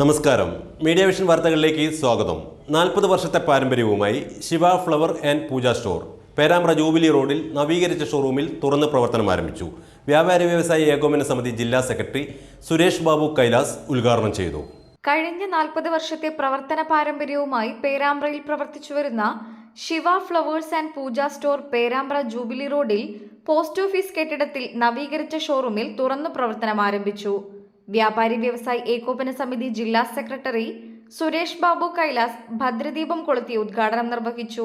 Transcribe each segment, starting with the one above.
നമസ്കാരം. Media vision വാർത്തകളിലേക്ക് സ്വാഗതം. നാൽപ്പത് വർഷത്തെ പാരമ്പര്യവുമായി Shiva flower and Pooja store Perambra jubilee റോഡിൽ നവീകരിച്ച ഷോറൂമിൽ തുറന്ന് പ്രവർത്തനം ആരംഭിച്ചു. വ്യാപാരി വ്യവസായി ഏകോപന സമിതി ജില്ലാ സെക്രട്ടറി സുരേഷ് ബാബു കൈലാസ് ഉദ്ഘാടനം ചെയ്തു. കഴിഞ്ഞ നാൽപ്പത് വർഷത്തെ പ്രവർത്തന പാരമ്പര്യവുമായി പേരാമ്പ്രയിൽ പ്രവർത്തിച്ചു വരുന്ന Shiva flowers and Pooja store Perambra jubilee റോഡിൽ പോസ്റ്റ് ഓഫീസ് കെട്ടിടത്തിൽ നവീകരിച്ച ഷോറൂമിൽ തുറന്നു പ്രവർത്തനം ആരംഭിച്ചു. വ്യാപാരി വ്യവസായി ഏകോപന സമിതി ജില്ലാ സെക്രട്ടറി സുരേഷ് ബാബു കൈലാസ് ഭദ്രദീപം കൊളുത്തി ഉദ്ഘാടനം നിർവഹിച്ചു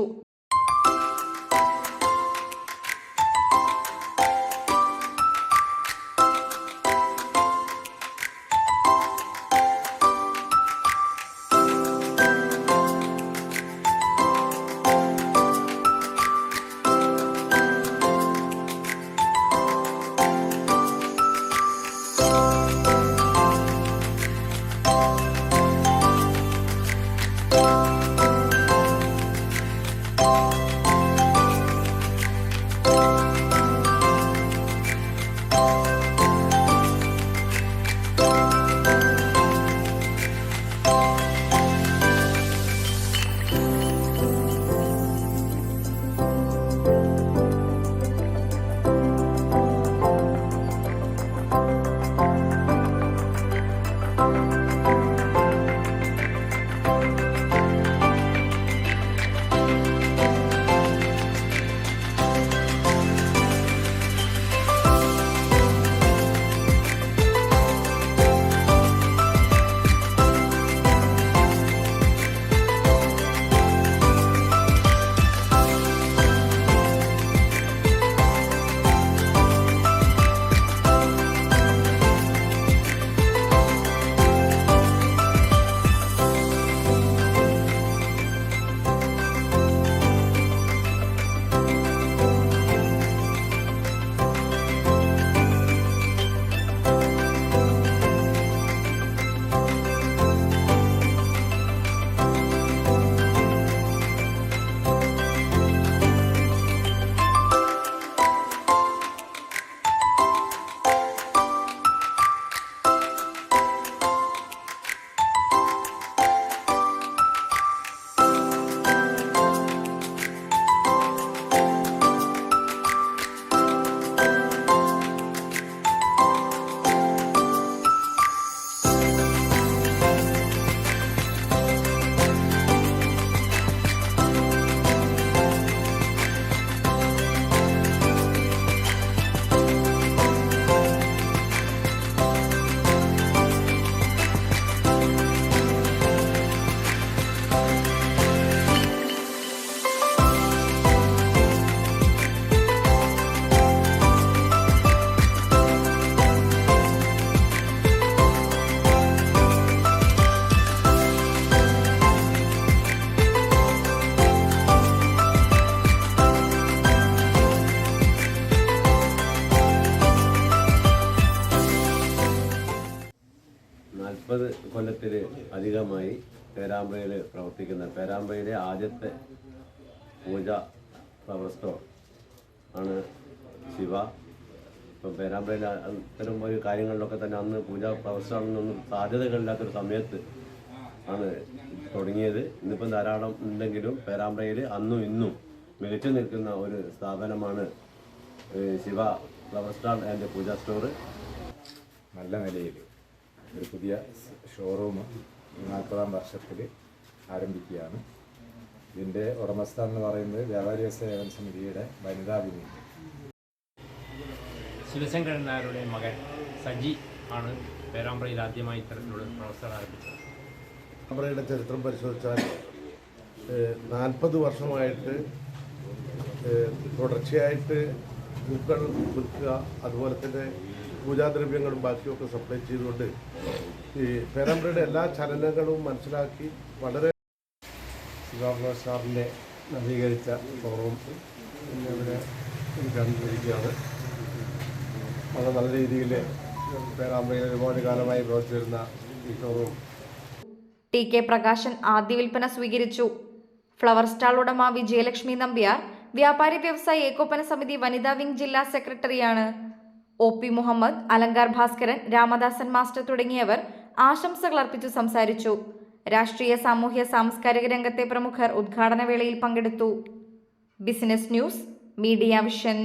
നാൽപ്പത് കൊല്ലത്തിൽ അധികമായി പേരാമ്പ്രയിൽ പ്രവർത്തിക്കുന്ന പേരാമ്പ്രയിലെ ആദ്യത്തെ പൂജ ഫ്ലവർ സ്റ്റോർ ആണ് ശിവ. ഇപ്പം പേരാമ്പ്രയിൽ അത്തരം ഒരു കാര്യങ്ങളിലൊക്കെ തന്നെ അന്ന് പൂജ ഫ്ലവർ സ്റ്റോറിനൊന്നും സാധ്യതകളില്ലാത്തൊരു സമയത്ത് ആണ് തുടങ്ങിയത്. ഇന്നിപ്പം ധാരാളം ഉണ്ടെങ്കിലും പേരാമ്പ്രയിൽ അന്നും ഇന്നും മികച്ചു നിൽക്കുന്ന ഒരു സ്ഥാപനമാണ് Shiva flower stall and Pooja store. നല്ല നിലയിൽ ഒരു പുതിയ ഷോറൂം നാൽപ്പതാം വർഷത്തിൽ ആരംഭിക്കുകയാണ്. ഇതിന്റെ ഉടമസ്ഥ എന്ന് പറയുന്നത് വ്യാപാരി സേവന സമിതിയുടെ വനിതാ വിനിയോഗം ശിവശങ്കരൻ നായരുടെ മകൻ സജി ആണ് പേരാമ്പ്രയിൽ ആദ്യമായി ഇത്തരത്തിലുള്ള പ്രവർത്തനം ആരംഭിച്ചത്. പേരാമ്പ്രയുടെ ചരിത്രം പരിശോധിച്ചാൽ നാൽപ്പത് വർഷമായിട്ട് തുടർച്ചയായിട്ട് പൂക്കൾ വിൽക്കുക അതുപോലെ തന്നെ പൂജാദ്രവ്യങ്ങളും ബാക്കിയൊക്കെ സപ്ലൈ ചെയ്തുകൊണ്ട് ഈ പേരമ്പ്രയുടെ എല്ലാ ചലനങ്ങളും മനസ്സിലാക്കി വളരെ ഗവർണർ സാറിന്റെ നവീകരിച്ച ഷോറൂം ഇവിടെ കണ്ടിരിക്കുകയാണ്. വളരെ നല്ല രീതിയിൽ പേരാമ്പ്രയിൽ ഒരുപാട് കാലമായി പ്രവർത്തിച്ചിരുന്ന ഈ ഷോറൂം ടി കെ പ്രകാശൻ ആദ്യ വിൽപ്പന സ്വീകരിച്ചു. ഫ്ലവർ സ്റ്റാൾ ഉടമ വിജയലക്ഷ്മി നമ്പ്യാർ വ്യാപാരി വ്യവസായി ഏകോപന സമിതി വനിതാ വിംഗ് ജില്ലാ സെക്രട്ടറിയാണ്. O P Muhammad Alankar Bhaskaran Ramadasan master തുടങ്ങിയവർ ആശംസകൾ അർപ്പിച്ചു സംസാരിച്ചു. രാഷ്ട്രീയ സാമൂഹ്യ സാംസ്കാരിക രംഗത്തെ പ്രമുഖർ ഉദ്ഘാടന വേളയിൽ പങ്കെടുത്തു. Business news media vision.